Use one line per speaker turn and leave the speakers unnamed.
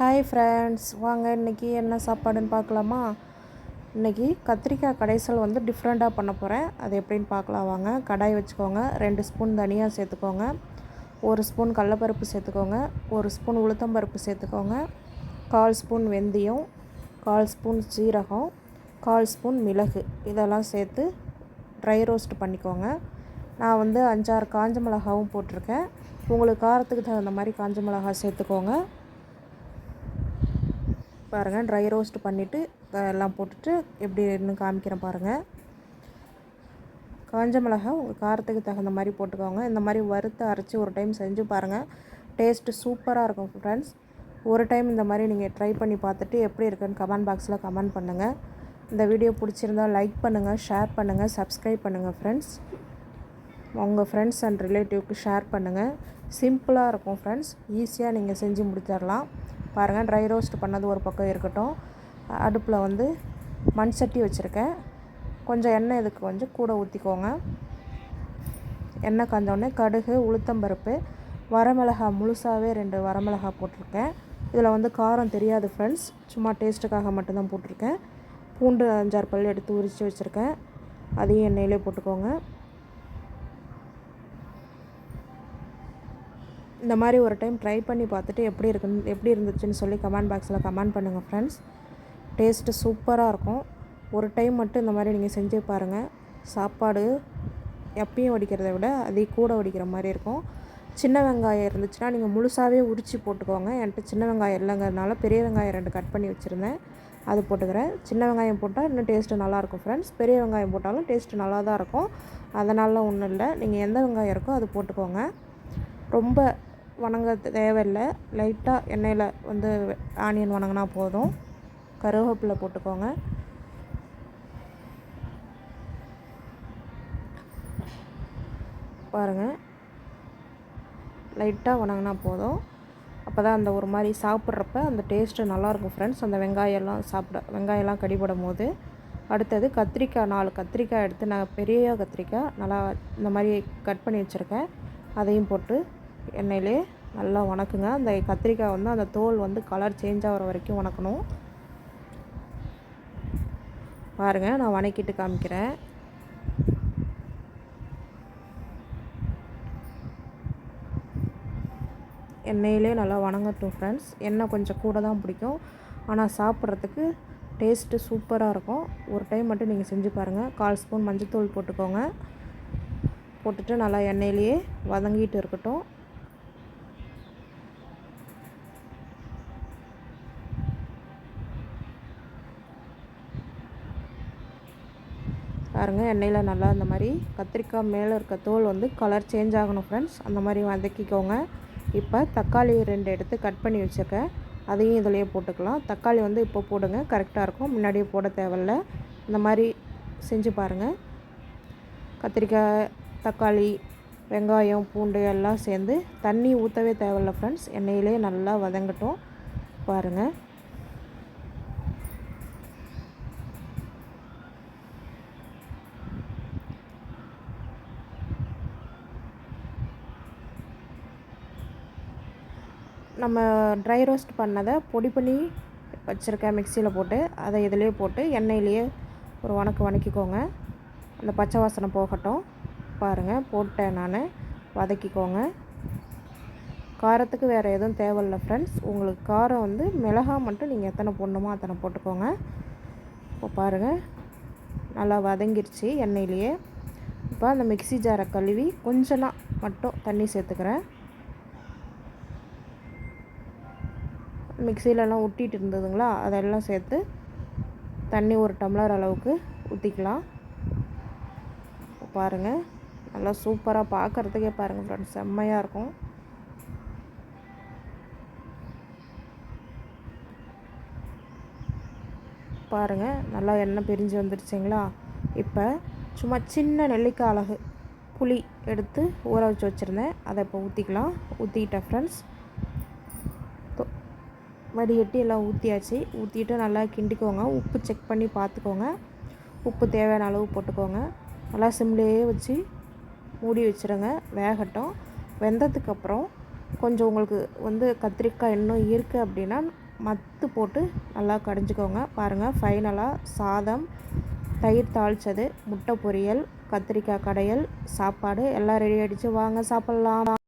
Hi friends வாங்க இன்றைக்கி என்ன சாப்பாடுன்னு பார்க்கலாமா? இன்றைக்கி கத்திரிக்காய் கடைசல் வந்து டிஃப்ரெண்ட்டாக பண்ண போகிறேன் அது எப்படின்னு பார்க்கலாம் வாங்க. கடாய் வச்சுக்கோங்க. ரெண்டு ஸ்பூன் தனியாக சேர்த்துக்கோங்க. ஒரு ஸ்பூன் கடலப்பருப்பு சேர்த்துக்கோங்க. ஒரு ஸ்பூன் உளுத்தம்பருப்பு சேர்த்துக்கோங்க. கால் ஸ்பூன் வெந்தயம். கால் ஸ்பூன் சீரகம். கால் ஸ்பூன் மிளகு. இதெல்லாம் சேர்த்து ட்ரை ரோஸ்ட் பண்ணிக்கோங்க. நான் வந்து அஞ்சாறு காஞ்ச மிளகாவும் போட்டிருக்கேன். உங்களுக்கு காரத்துக்கு தகுந்த மாதிரி காஞ்ச மிளகா சேர்த்துக்கோங்க. பாருங்கள் ட்ரை ரோஸ்ட் பண்ணிவிட்டு எல்லாம் போட்டுட்டு எப்படி இன்னும் காமிக்கிறேன் பாருங்கள் காஞ்ச மிளகா உங்கள் காரத்துக்கு தகுந்த மாதிரி போட்டுக்கோங்க. இந்த மாதிரி வறுத்து அரைச்சி ஒரு டைம் செஞ்சு பாருங்கள் டேஸ்ட்டு சூப்பராக இருக்கும் ஃப்ரெண்ட்ஸ் ஒரு டைம் இந்த மாதிரி நீங்கள் ட்ரை பண்ணி பார்த்துட்டு எப்படி இருக்குன்னு கமெண்ட் பாக்ஸில் கமெண்ட் பண்ணுங்கள் இந்த வீடியோ பிடிச்சிருந்தால் லைக் பண்ணுங்கள் ஷேர் பண்ணுங்கள் சப்ஸ்கிரைப் பண்ணுங்கள் ஃப்ரெண்ட்ஸ் உங்கள் ஃப்ரெண்ட்ஸ் அண்ட் ரிலேட்டிவ்க்கு ஷேர் பண்ணுங்கள் சிம்பிளாக இருக்கும் ஃப்ரெண்ட்ஸ் ஈஸியாக நீங்கள் செஞ்சு முடிச்சிடலாம். பாருங்கள் ட்ரை ரோஸ்ட் பண்ணது ஒரு பக்கம் இருக்கட்டும். அடுப்பில் வந்து மண் சட்டி வச்சுருக்கேன். கொஞ்சம் எண்ணெய் இதுக்கு கொஞ்சம் கூட ஊற்றிக்கோங்க எண்ணெய் காஞ்சோடனே கடுகு உளுத்தம்பருப்பு வரமிளகா முழுசாகவே ரெண்டு வரமிளகா போட்டிருக்கேன். இதில் வந்து காரம் தெரியாது ஃப்ரெண்ட்ஸ் சும்மா டேஸ்ட்டுக்காக மட்டும்தான் போட்டிருக்கேன். பூண்டு அஞ்சாறு பல் எடுத்து உரித்து வச்சுருக்கேன். அதையும் எண்ணெயிலே போட்டுக்கோங்க. இந்த மாதிரி ஒரு டைம் ட்ரை பண்ணி பார்த்துட்டு எப்படி இருக்குன்னு எப்படி இருந்துச்சுன்னு சொல்லி கமெண்ட் பாக்ஸில் கமெண்ட் பண்ணுங்கள் ஃப்ரெண்ட்ஸ் டேஸ்ட்டு சூப்பராக இருக்கும். ஒரு டைம் மட்டும் இந்த மாதிரி நீங்கள் செஞ்சு பாருங்கள் சாப்பாடு எப்பயும் வடிக்கிறத விட அதே கூட வடிக்கிற மாதிரி இருக்கும். சின்ன வெங்காயம் இருந்துச்சுன்னா நீங்கள் முழுசாகவே உரித்து போட்டுக்கோங்க. என்கிட்ட சின்ன வெங்காயம் இல்லைங்கிறதுனால பெரிய வெங்காயம் ரெண்டு கட் பண்ணி வச்சுருந்தேன். அது போட்டுக்கிறேன். சின்ன வெங்காயம் போட்டால் இன்னும் டேஸ்ட்டு நல்லாயிருக்கும் ஃப்ரெண்ட்ஸ் பெரிய வெங்காயம் போட்டாலும் டேஸ்ட்டு நல்லா தான் இருக்கும். அதனால ஒன்றும் இல்லை. நீங்கள் எந்த வெங்காயம் இருக்கோ அது போட்டுக்கோங்க. ரொம்ப வணங்க தேவையில்லை. லைட்டாக எண்ணெயில் வந்து ஆனியன் வணங்கினா போதும். கருவேப்பிலை போட்டுக்கோங்க. பாருங்கள் லைட்டாக வணங்கினா போதும். அப்போ தான் அந்த ஒரு மாதிரி சாப்பிட்றப்ப அந்த டேஸ்ட்டு நல்லாயிருக்கும் ஃப்ரெண்ட்ஸ் அந்த வெங்காயம்லாம் சாப்பிட வெங்காயம்லாம் கடிபடும் போது அடுத்தது கத்திரிக்காய் நாலு கத்திரிக்காய் எடுத்து நான் பெரிய கத்திரிக்காய் நல்லா இந்த மாதிரி கட் பண்ணி வச்சுருக்கேன். அதையும் போட்டு எண்ணெயிலே நல்லா வணக்குங்க. அந்த கத்திரிக்காய் வந்து அந்த தோல் வந்து கலர் சேஞ்ச் ஆகிற வரைக்கும் வணக்கணும். பாருங்கள் நான் வணக்கிட்டு காமிக்கிறேன். எண்ணெயிலே நல்லா வணங்கட்டும் ஃப்ரெண்ட்ஸ் எண்ணெய் கொஞ்சம் கூட தான் பிடிக்கும். ஆனால் சாப்பிட்றதுக்கு டேஸ்ட்டு சூப்பராக இருக்கும். ஒரு டைம் மட்டும் நீங்கள் செஞ்சு பாருங்கள் கால் ஸ்பூன் மஞ்சள் போட்டுக்கோங்க. போட்டுட்டு நல்லா எண்ணெயிலேயே வதங்கிட்டு இருக்கட்டும். பாருங்கள் எண்ணெயில் நல்லா இந்த மாதிரி கத்திரிக்காய் மேலே இருக்க தோல் வந்து கலர் சேஞ்ச் ஆகணும் ஃப்ரெண்ட்ஸ் அந்த மாதிரி வதக்கிக்கோங்க. இப்போ தக்காளி ரெண்டு எடுத்து கட் பண்ணி வச்சுருக்கேன் அதையும் இதிலையே போட்டுக்கலாம். தக்காளி வந்து இப்போ போடுங்க கரெக்டாக இருக்கும். முன்னாடியே போட தேவையில்ல. இந்த மாதிரி செஞ்சு பாருங்கள் கத்திரிக்காய் தக்காளி வெங்காயம் பூண்டு எல்லாம் சேர்ந்து தண்ணி ஊற்றவே தேவையில்ல ஃப்ரெண்ட்ஸ் எண்ணெயிலே நல்லா வதங்கட்டும். பாருங்கள் நம்ம ட்ரை ரோஸ்ட் பண்ணதை பொடி பண்ணி வச்சுருக்கேன் மிக்சியில் போட்டு அதை இதிலே போட்டு எண்ணெயிலேயே ஒரு வணக்கு வணக்கிக்கோங்க. அந்த பச்சை வாசனை போகட்டும். பாருங்கள் போட்டேன் நான். வதக்கிக்கோங்க. காரத்துக்கு வேறு எதுவும் தேவையில்ல ஃப்ரெண்ட்ஸ் உங்களுக்கு காரம் வந்து மிளகா மட்டும் நீங்கள் எத்தனை போடணுமோ அத்தனை போட்டுக்கோங்க. இப்போ பாருங்கள் நல்லா வதங்கிருச்சு எண்ணெயிலேயே. இப்போ அந்த மிக்சி ஜாரை கழுவி கொஞ்சம் மட்டும் தண்ணி சேர்த்துக்கிறேன். மிக்சிலெலாம் ஒட்டிகிட்டு இருந்ததுங்களா? அதெல்லாம் சேர்த்து தண்ணி ஒரு டம்ளர் அளவுக்கு ஊற்றிக்கலாம் பாருங்கள் நல்லா சூப்பராக பார்க்குறதுக்கே பாருங்கள் ஃப்ரெண்ட்ஸ் செம்மையாக இருக்கும். பாருங்கள் நல்லா எண்ணெய் பிரிஞ்சு வந்துடுச்சிங்களா இப்போ சும்மா சின்ன நெல்லிக்காய் அழகு புளி எடுத்து ஊற வச்சு வச்சுருந்தேன். அதை இப்போ ஊற்றிக்கலாம் ஊற்றிக்கிட்டேன் ஃப்ரெண்ட்ஸ் வடிகட்டி எல்லாம் ஊற்றியாச்சு ஊற்றிட்டு நல்லா கிண்டிக்கோங்க. உப்பு செக் பண்ணி பார்த்துக்கோங்க உப்பு தேவையான அளவு போட்டுக்கோங்க. நல்லா சிம்லேயே வச்சு மூடி வச்சுருங்க. வேகட்டும். வெந்ததுக்கப்புறம் கொஞ்சம் உங்களுக்கு வந்து கத்திரிக்காய் இன்னும் இருக்குது அப்படின்னா மத்து போட்டு நல்லா கடைஞ்சிக்கோங்க. பாருங்கள் ஃபைனலாக சாதம் தயிர் தாளித்தது முட்டை பொரியல் கத்திரிக்காய் கடையல் சாப்பாடு எல்லாம் ரெடி ஆகிடுச்சு வாங்க சாப்பிட்லாம்.